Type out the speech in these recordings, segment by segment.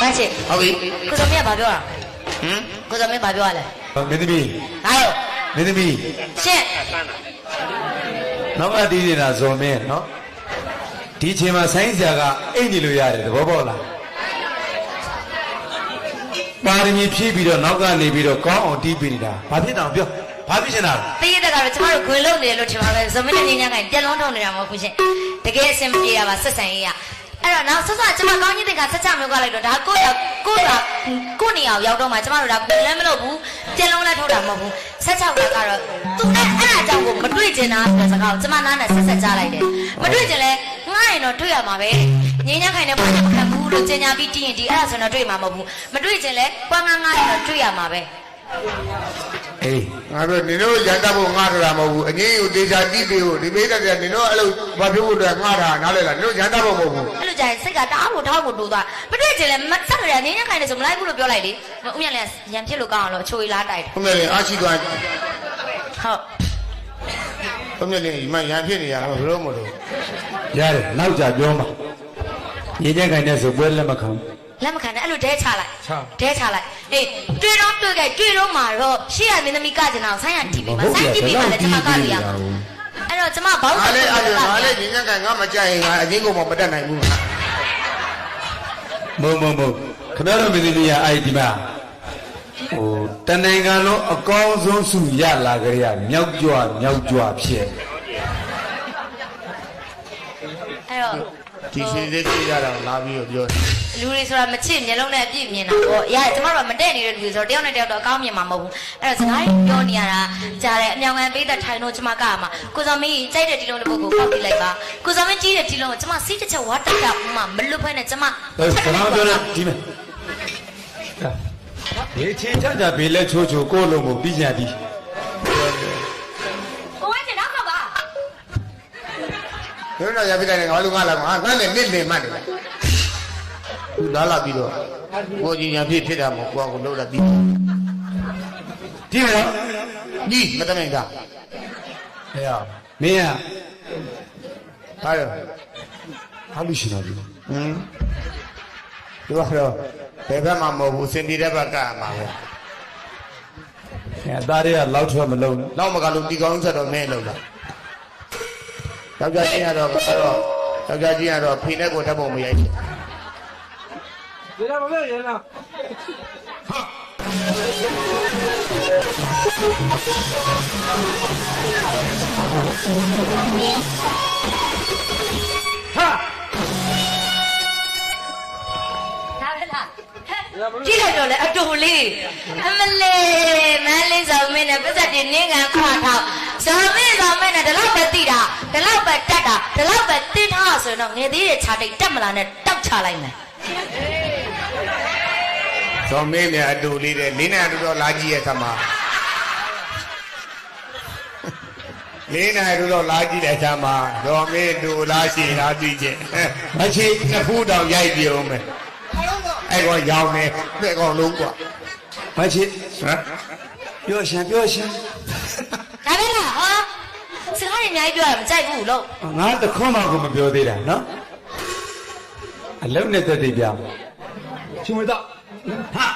ဘာချစ်ဟုတ်ပြီကိုစုံမင်းကဘာပြောတာဟမ်ကိုစုံမင်းဘာပြောရလဲမင်းသမီးဟာရောမင်းသမီးရှင့်နောက်ကတီးနေတာဇော်မင်းနော်ဒီအချိန်မှာဆိုင်းဆရာကအိတ်နေလို့ရတယ်သဘောပေါက်လားပါရမီဖြည့်ပြီးတော့နောက်ကနေပြီးတော့ကောင်းအောင်တီးပေးနေတာဘာဖြစ်တာပြောဘာဖြစ်ချင်တာလဲတည့်ရတဲ့ကတော့ကျမတို့ခွေလုံးနေတယ်လို့ထင်ပါပဲဇုံမင်းနဲ့ငင်းညာခိုင်ပြက်လုံးထုံနေတာမဟုတ်ဘူးရှင်တကယ်အဆင်ပြေတာပါဆက်ဆံရေးရ အဲ့တော့နောက်ဆက်ဆက်ကျမကောင်းကြီးတင်ကဆက်ချမျိုးကလိုက်တော့ဒါကိုယ့်ကိုယ့်ကကိုယ့်နေအောင်ရောက်တော့မှကျမတို့ဒါခွေလည်းမလုပ်ဘူးပြက်လုံးလည်းထုတ်တာမဟုတ်ဘူးဆက်ချောက်ကကတော့သူအဲ့အဲ့အကြောင်းကိုမတွေ့ကျင်တာဆိုတဲ့စကားကိုကျမနားနဲ့ဆက်ဆက်ကြားလိုက်တယ်မတွေ့ကျင်လဲငှားရင်တော့တွေ့ရမှာပဲငင်းညာခိုင်နဲ့ဘာမှမခံဘူးလို့ကျင်ညာပြီးတီးရင်ဒီအဲ့ဒါဆိုတော့တွေ့မှာမဟုတ်ဘူးမတွေ့ကျင်လဲပွားငှားငှားရင်တော့တွေ့ရမှာပဲ အေးငါတို့နင်တို့ရန်တပ်ဖို့ငါထတာမဟုတ်ဘူးအငင်းကိုတေချာတိပေးဖို့ဒီမိတ်တွေကနင်တို့အဲ့လိုဘာဖြစ်ဖို့အတွက်ငါတာနားလဲလားနင်တို့ရန်တပ်ဖို့မဟုတ်ဘူးအဲ့လိုကြရင်စိတ်ကတအားကိုထောက်ကိုတိုးသွားမတွေ့ချင်လဲမဆက်ရနေနေခိုင်းနေဆိုမလိုက်ဘူးလို့ပြောလိုက်လေဥမြလည်းရံဖြစ်လို့ကောင်းအောင်လို့အချိုကြီးလားတိုက်တယ်ဘုမေလည်းအားရှိသွားဟုတ်ဘုမေလည်းဒီမှာရန်ဖြစ်နေရတာဘယ်လိုမလို့ရတယ်နောက်ကြပြောမှာရေချက်ခိုင်တဲ့ဆိုပွဲလက်မခံဘူး လက်မခံနဲ့အဲ့လိုဒဲချလိုက်ချဒဲချလိုက်အေးတွေ့တော့တွေ့ကြတွေ့တော့မှာတော့ရှေ့ရမင်းသမီးကကျင်အောင်ဆိုင်းရတီးပေးပါဆိုင်းတီးပေးပါလေကျွန်မကလို့ရမှာအဲ့တော့ကျွန်မဘောင်းငါလည်းအဲ့လိုငါလည်းညီညာကန်ငါမကြိုက်ရင်ငါအငင်းကိုမတက်နိုင်ဘူးငါမုံမုံမုံခင်ဗျားတို့မင်းသမီးကအဲ့ဒီမှာဟိုတဏ္ဍင်ကလုံးအကောင်းဆုံးစုရလာကြရမြောက်ကြွမြောက်ကြွဖြစ် အဲ့တော့ ဒီစီလေးကြည့်ရတာလာပြီးတော့ပြောတယ်လူတွေဆိုတာမချစ်မျက်လုံးနဲ့အပြည့်မြင်တာပေါ့။ရတယ်ကျမတို့ကမတဲ့နေတဲ့လူတွေဆိုတော့တယောက်နဲ့တယောက်တော့အကောင်းမြင်မှာမဟုတ်ဘူး။အဲ့တော့စကားကြီးပြောနေရတာကြားတယ်အမြောင်ခံပေးတဲ့ထိုင်တော့ကျမကမှာကိုစောမင်းကြိုက်တဲ့ဒီလုံးတစ်ပုဒ်ကိုပောက်ပြလိုက်ပါ။ကိုစောမင်းကြီးတဲ့ဒီလုံးကိုကျမစီးတစ်ချက်ဝါတက်တာမှမလွတ်ဖဲနဲ့ကျမအဲစကားပြောတဲ့ဒီမဲ့ဒီချင်းချကြဘေးလက်ချိုးချိုးကိုယ့်လုံးကိုပြီးကြသည် ဘယ်တော့ရပြတယ်ငါလူငါလာငါငါလည်းနစ်နေမှတ်တယ်သူလာလာပြီးတော့ကိုကြီးညာဖြစ်ဖြစ်တာမဟုတ်ကိုကလုံးလာပြီးဒီမဲ့ဒီမတမင်ကအေးရမင်းကဟာရဟာလူရှင်တော်ဒီဟမ်ဒီကတော့ဘယ်ဘက်မှမဟုတ်ဘူးစင်တီတဲ့ဘက်ကမှာပဲအဲအသားတွေကလောက်ထွက်မလုံးနဲ့နောက်မကလို့ဒီကောင်းဆက်တော့မဲလောက်လာ ယောက်ျားကြီးကတော့ကတော့ယောက်ျားကြီးကတော့ဖိနဲ့ကိုဓာတ်ပုံမရိုက်ဘူးဒီတော့မပြောရင်လားဟာဒါပဲလားကြည့်လိုက်တော့လေအတူလေးအမလေးမန်းလေးဆောင်မင်းနဲ့ပစ္စတိနင်းကန်ခွာထောက်ဆောင်မင်း နဲ့ဒီလောက်ပဲတိတာဒီလောက်ပဲတက်တာဒီလောက်ပဲတင်းထားဆိုရင်တော့ငယ်သေးတဲ့ခြာတိတ်တက်မလာနဲ့တောက်ချလိုက်မယ် ဇော်မင်းနဲ့အတူလေးတဲ့လေးနဲ့အတူတော့လာကြည့်ရဲ့ခမလေးနဲ့အတူတော့လာကြည့်တဲ့ခမဇော်မင်းတူလာရှိလားကြည့်ချင်း မချီ နှစ်ဖူးတောင်ရိုက်ပြုံးမယ်အဲ့ကောင်ရောင်းနေတဲ့ကောင်လုံးกว่า မချီ ဟမ် ပြောရှင်ပြောရှင် ဒါပဲလားဟာစကား တွေအများကြီးပြောရမကြိုက်ဘူးလို့ငါတခွန်းမှကိုမပြောသေးတာနော်အလုံးနဲ့တက်တည်ပြရှင်မတော့ဟာ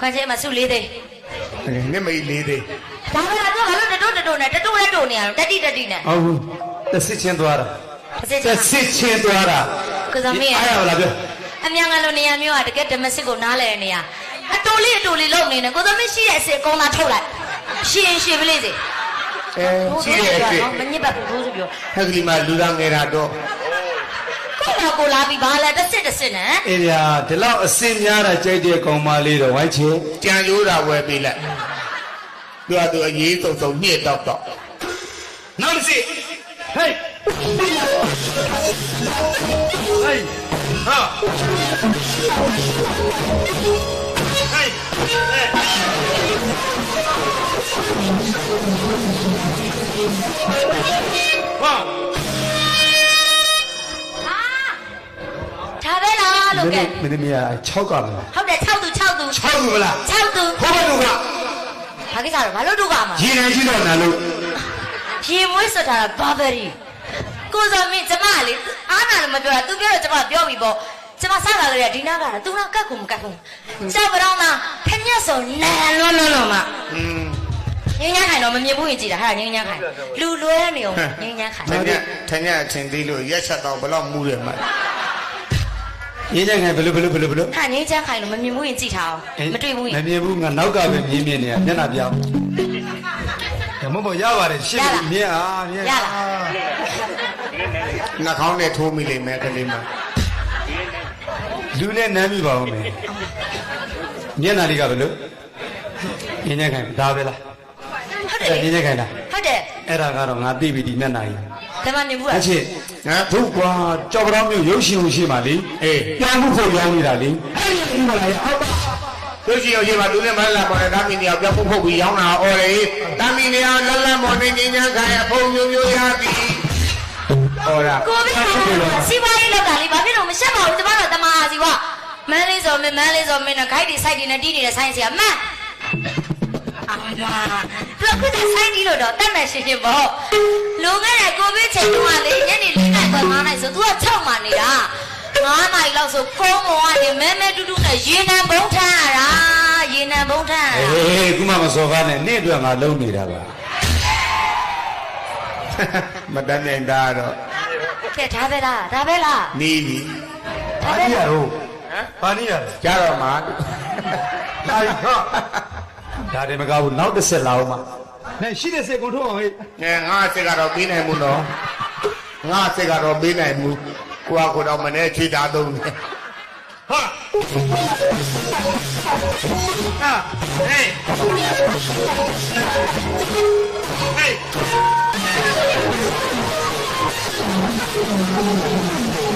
ခွန်ချင်းမဆုလေးသိန်းနစ်မိတ်လေးသေးဒါပဲလားတော့ဘာလို့ တတိုးတတိုးနဲ့တတိုးလည်းတိုးနေရတော့တက်တိတက်တိနဲ့ဟုတ်ဘူးတစ်စစ်ချင်းသွားတာတစ်စစ်ချတစ်င်းစစ်ချင်းသွားတာကိုစောမင်းရဲ့အားရပါလားပြောအမြန်ကလိုနေရာမျိုးကတကယ်ဓမ္မစစ်ကိုနားလဲတဲ့နေရာအတူလေးအတူလေးလုံနေတယ်ကိုသမီးရှိတဲ့အစ်စ်အကုန်သားထုတ်လိုက်ရှင်ရှင်ပလေးစေအဲရှိရဲ့အဖြစ်မညစ်ပတ်ဘူးဆိုပြောဟက်ကလေးမှလူသားငယ်တာတော့ကိုတော့ကိုလာပြီးဘာလဲတစ်စစ်တစ်စစ်နဲ့အေးဗျာဒီလောက်အစင်များတာကြိုက်တဲ့ကောင်မလေးတော့ဝိုင်းချေကြံရိုးတာဝယ်ပေးလိုက် သူကသူအရေးစုံစုံညှစ်တော့တော့နောက်တစ်စစ်ဟေးဟေးဟာဟေးဟာဟာဒါပဲလို့ကဲမင်းသမီးက6ကမလားဟုတ်တယ်6သူ6သူ6ခုမလား6သူဟောဘယ်လိုက ဘာကိစ္စလဲဘာလို့တို့ကမှာ ရေနေရှိတော့နာလို့ ရေမွေးဆိုတာဘာဘရီကိုစောမင်းကျမလေအားနာလည်းမပြောတာ तू ပြောတော့ကျမပြောပြီပေါ့ကျမစလာကြတဲ့ဒီနာကတာ तू တော့ကတ်ကုန်မကတ်ကုန်ကြောက်ကြောင်သားခညက်စုံနန်လွန်းလွန်းတော့မှ อืม ငင်းညမ်းခိုင်တော့မမြင်ဘူးရင်ကြည်တာဟာငင်းညမ်းခိုင်လူလွဲနေအောင်ငင်းညမ်းခိုင် ထင်ရထင်ရအချင်းသေးလို့ရက်ချက်တော့ဘယ်တော့မူးတယ်မလား ရင်းချင်ခိုင်ဘယ်လိုဘယ်လိုဘယ်လိုဘယ်လိုဟာငင်းချမ်းခိုင်လို့မမြင်ဘူးရင်ကြည်ထားအောင်မတွေ့ဘူးရင်မမြင်ဘူးငါနောက်ကပဲမြင်မြင်နေရမျက်နှာပြောင်းကမဘောရပါတယ်ရှင်းမြင်အားမြင်ရလားနှာခေါင်းနဲ့ထိုးမိလိမ့်မယ်ကလေးမလူနဲ့နမ်းမိပါဦးမယ်မျက်နှာလေးကဘယ်လိုရင်းချင်ခိုင်ဒါပဲလားဟုတ်တယ်အဲ့ရင်းချင်ခိုင်လားဟုတ်တယ်အဲ့ဒါကတော့ငါသိပြီဒီမျက်နှာကြီးဒါမှမြင်ဘူးအလားချစ် ဟမ်တို့ကွာကြောက်ကြောင်မျိုးရုပ်ရှင်ကိုရှိမှလေအေးပြောင်းမှုဖို့ရောင်းနေတာလေအဲ့ဒီမလားအောက်ပါတို့ရှိအောင်ရေးပါလူနဲ့မလာပေါ်တဲ့ဓာမီနေအောင်ပြောက်ဖို့ဖုတ်ပြီးရောင်းတာအော်လေဓာမီနေအောင်လလမော်နေငင်းညာခိုင်အဖုံမျိုးမျိုးရသည်ဟောလားကို biết စီပါရေးလောက်တာလေဘာဖြစ်လို့မရှက်ပါဘူးကျမတို့တမဟာစီကမန်းလေးစော်မင်းမန်းလေးစော်မင်းနဲ့ guide တွေ site တွေနဲ့တီးနေတဲ့ site စီကမန်းအာမ သူကခုတည်း site တီးလို့တော့တတ်မဲ့ရှင်းရှင်းပေါ့လုံခဲ့တဲ့ကိုဗစ်ချိန်တုန်းကလေညနေ၄နာရီခွဲ9နာရီဆို तू က6မှနေတာ9နာရီလောက်ဆိုကုန်းပေါ်ကနေမဲမဲတူးတူးနဲ့ရေနံဘုံထမ်းရတာရေနံဘုံထမ်းရအေတားခုမှမစော်ကားနဲ့နေ့အတွက်ငါလုံးနေတာပါမတန်းနိုင်တာတော့ကဲဒါပဲလားဒါပဲလားနီးပြီဒါဘာပဲနည်းရလားတော့ဘာနည်းရလဲကြတော့မှာဒါရခ ဒါတယ်မကောက်ဘူးနောက်တစ်ဆက်လာအောင်မနဲ့ရှိတဲ့စက်ကုန်ထုတ်အောင်ဟေးငယ်ငါစစ်ကတော့ပေးနိုင်မှုတော့ငါစစ်ကတော့ပေးနိုင်မှုကိုကကိုတော့မနဲ့ခြေသားသုံးတယ်ဟာအာဟေးဟေး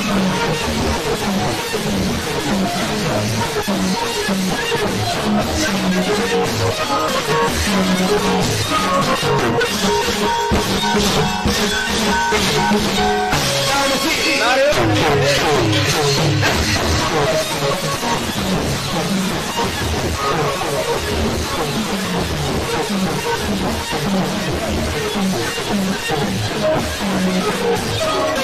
ဆက်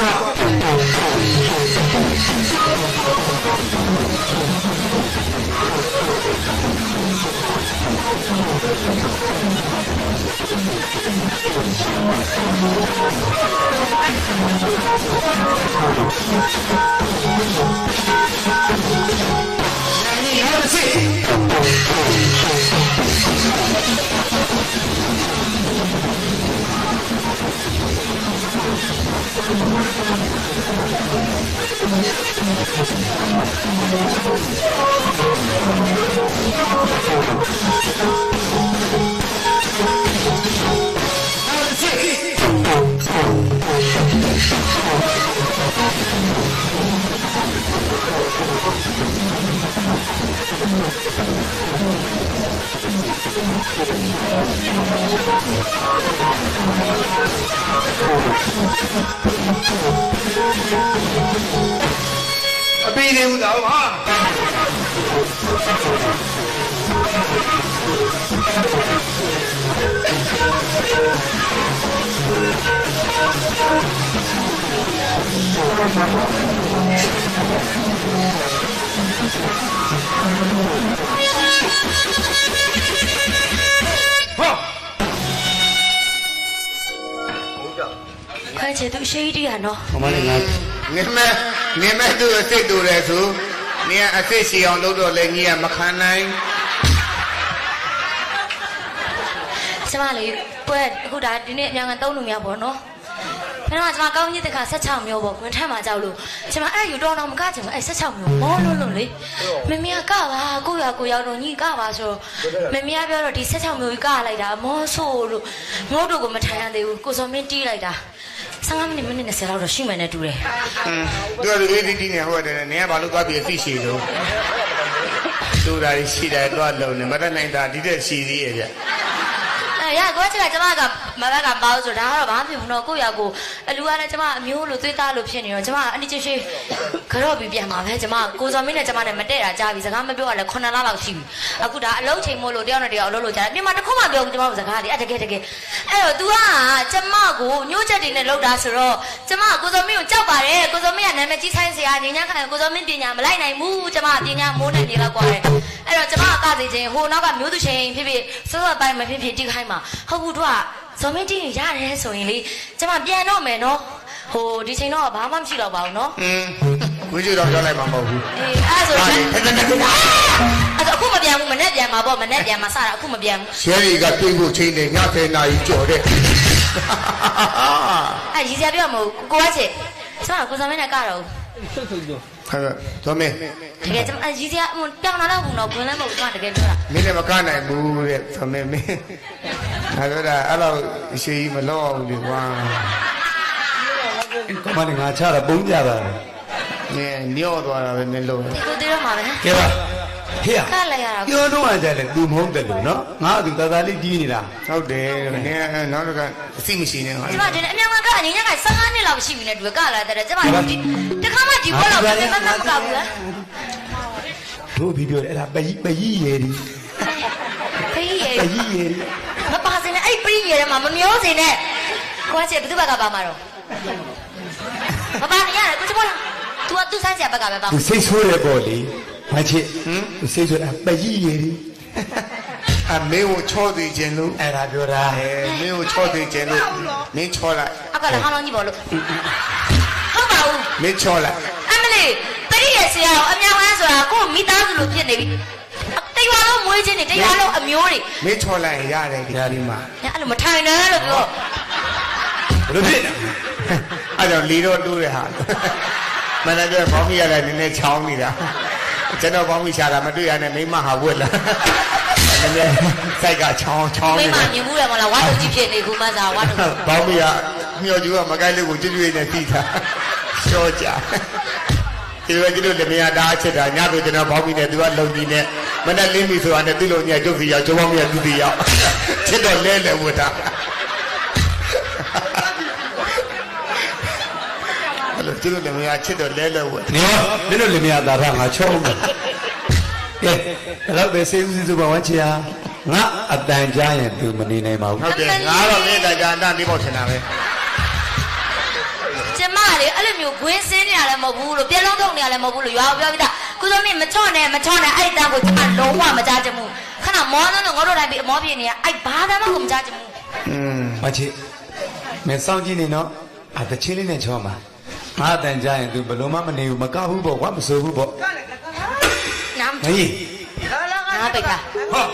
ကအ ပေးနေ ဦးတော့ဟာဟ ခွဲချင်သူရှိတီးရနော်။ဟိုမလေးငါငင်းမဲငင်းမဲသူ့အစိတ်တူတယ်ဆိုနေရအစိတ်ရှည်အောင်လုပ်တော့လေညီကမခံနိုင်။ကျမလေးပွဲအခုဒါဒီနေ့အမြန်ငန်သုံးလူများပေါ့နော်။ ခဏကကျမကောင်းကြီးတခါ16မျိုးပေါ့ဝင်ထမ်းမှာကြောက်လို့ကျမအဲ့ယူတော့တော့မကချင်ဘူးအဲ့16မျိုးမောလို့လို့လေမမေကကပါကိုရကိုရောက်တော့ညီကပါဆိုတော့မမေကပြောတော့ဒီ16မျိုးကြီးကလိုက်တာမောဆိုးလို့ငုတ်တို့ကိုမထိုင်ရသေးဘူးကိုစောမင်းတီးလိုက်တာ15မိနစ်မိနစ်20လောက်တော့ရှိမှန်းနဲ့တူတယ်อืมသူကလူလေးတီးတီးနေဟိုတယ်နေကဘာလို့သွားပြီးအစ်စ်ရှည်လို့သူတာရှိတယ်တော့လုံးနေမတတ်နိုင်တာဒီတဲ့ရှည်သေးရဲ့ဗျအဲရကိုကကျကကျမက မဘက်ကမပါဘူးဆိုဒါကတော့ဘာမှဖြစ်ဘူးနော်ကိုယ့်ရောက်ကိုအလူကလည်းကျမအမျိုးလိုသွေးသားလိုဖြစ်နေတော့ကျမအနိချေရှိကတော့ပြီးပြန်ပါပဲကျမကိုစော်မင်းနဲ့ကျမနဲ့မတည့်တာကြားပြီစကားမပြောရလဲ9လလောက်ရှိပြီအခုဒါအလုံးချိန်မို့လို့တယောက်နဲ့တယောက်အလုံးလို့ကြားတယ်ပြန်မတစ်ခုမှပြောဘူးကျမတို့စကားလေအဲ့တကယ်တကယ်အဲ့တော့ तू ကကျမကိုညှို့ချက်တွေနဲ့လောက်တာဆိုတော့ကျမကိုစော်မင်းကိုကြောက်ပါတယ်ကိုစော်မင်းကနာမည်ကြီးဆိုင်ဆရာညီညာခံကိုစော်မင်းပညာမလိုက်နိုင်ဘူးကျမပညာမိုးနေနေလောက်ကွာတယ်အဲ့တော့ကျမကစေခြင်းဟိုနောက်ကမျိုးသူချင်းဖြစ်ဖြစ်စောစောပိုင်းမဖြစ်ဖြစ်တိခိုင်းမှာဟုတ်ဘူးတို့က ဇော်မင်းတီးရတယ်ဆိုရင်လေကျမပြန်တော့မယ်နော်ဟိုဒီချိန်တော့ဘာမှမရှိတော့ပါဘူးနော်อืมဝိကျွတော့ပြောလိုက်မှာမဟုတ်ဘူးအေးအဲ့ဆိုဟာရင်တကယ်တကယ်အဲ့တော့အခုမပြန်ဘူးမနဲ့ပြန်မှာပေါ့မနဲ့ပြန်မှာစတာအခုမပြန်ဘူးရှယ်ရီကပြင်ဖို့ချိန်နေည10နာရီကြော်တဲ့အဲ့ရီစရာပြောမဟုတ်ဘူးကိုကချေကျမကကိုစော်မင်းနဲ့ကတော့ဆက်ဆက်ပြော ဟုတ်ကဲ့တော်မင်းတကယ်ကျမရီစရာပြောင်းလာတော့ဘူးနော်ဘွန်းလည်းမဟုတ်ဘူးကျမတကယ်ပြောတာမင်းလည်းမကနိုင်ဘူးတဲ့တော်မင်းမင်းဒါဆိုတော့အဲ့လိုရှည်ကြီးမလောအောင်လေကွာဟိုမလေးငါချတာပုံကြတာနင်းညော့သွားတာပဲမင်းလို့ဒီကိုသေးတော့မှာပဲကဲပါ ဟေ့ကလည်းရတာပြောတော့ကြတယ်သူမဟုတ်တယ်လို့နော်ငါကသူသာသာလေးကြီးနေတာဟုတ်တယ်နင်နောက်တစ်ခါအစီမရှိနေငါဒီမှာဒီအမြောင်ကအရင်က15နှစ်လောက်ရှိပြီနဲ့တွေ့ကလာတယ်ကျမဒီတခါမှဒီဘောလောက်ပဲမမှတ်ပါဘူးလားတို့ပြီးပြောတယ်အဲ့ဒါပကြီးပကြီးရေဒီပကြီးရေပကြီးရေမပါစင်းနဲ့အဲ့ပကြီးရေထဲမှာမမျိုးစင်းနဲ့ကိုကချေဘယ်သူဘက်ကပါမှာတော့မပါရရကိုချေဘောလား तू तू ဆိုင်ဆရာဘက်ကပဲပါသူစိတ်ဆိုးတယ်ပေါ့လေ မချစ်ဟမ်သူစိတ်ဆိုးတာပကြီးရည်ဒီအမင်းကိုချောသေးခြင်းလို့အဲ့ဒါပြောတာအဲမင်းကိုချောသေးခြင်းလို့မင်းချောလိုက်အကလည်းဟာလောင်းကြီးပေါ်လို့ဟုတ်ပါဘူးမင်းချောလိုက်အမလေးပရိရေဆရာကိုအမြောင်ဟန်းဆိုတာကိုမိသားစုလိုဖြစ်နေပြီတရားလုံးမွေးခြင်းတွေတရားလုံးအမျိုးတွေမင်းချောလိုက်ရင်ရတယ်ဒီဒီမှာညအဲ့လိုမထိုင်နဲ့လို့ပြောဘယ်လိုဖြစ်လဲအဲ့ကြောင့်လီတော့တူးတဲ့ဟာမန်နေဂျာဘောင်းမီရတယ်နည်းနည်းချောင်းနေတာ ကျွန်တော်ဘောင်းမီရှာတာမတွေ့ရနဲ့မိမဟာဝက်လာနည်းနည်းစိုက်ကချောင်းချောင်းမိနေမတယ်မြင်ဘူးတယ်မလားဝါတုတ်ကြီးဖြစ်နေခုမှသာဝါတုတ်ဘောင်းမီကမျောကျူးကမကိုက်လို့ကိုကျွတ်ကျွတ်နဲ့ပြီးတာရှော့ကြဒီလိုကြီးလို့လည်းမရတာအချက်တာညဆိုကျွန်တော်ဘောင်းမီနဲ့သူကလုံကြီးနဲ့မနဲ့လင်းပြီဆိုတာနဲ့သူ့လုံကြီးကကျုပ်စီရောက်ကျုံဘောင်းမီကသူ့စီရောက်ချစ်တော့လဲလဲဝတ်တာ အဲ့လိုသူ့လည်းမရချစ်တော့လဲလဲဝတ် နေရောမင်းတို့လင်မယားသားထားငါချောင်းမယ်ကဲအဲ့တော့ပဲစေးဦးစုပါဝမ်းချရာငါအတန်ကြားရင် तू မနေနိုင်ပါဘူး ဟုတ်တယ်ငါတော့မြေတာကြာတာနေပေါ့ထင်တာပဲ ကျမလေအဲ့လိုမျိုးဂွင်းစင်းနေရလည်းမဟုတ်ဘူးလို့ပြက်လုံးထုတ်နေရလည်းမဟုတ်ဘူးလို့ရွာကိုပြောပြတာကုသမင်းမချော့နဲ့မချော့နဲ့အဲ့တန်းကိုကျမလုံးဝမကြားချင်ဘူးခဏမောန်းလို့ငါတို့တိုင်းပြီးအမောပြေနေရအဲ့ဘာသာမှကိုမကြားချင်ဘူး อืม မချစ်မင်းစောင့်ကြည့်နေနော်အတချင်းလေးနဲ့ချောမှာ ငါအတန်ကြားရင် तू ဘလို့မှမနေဘူးမကဘူးပေါ့ကွာမစိုးဘူးပေါ့နားမမကြီးနားပိတ်တာဟော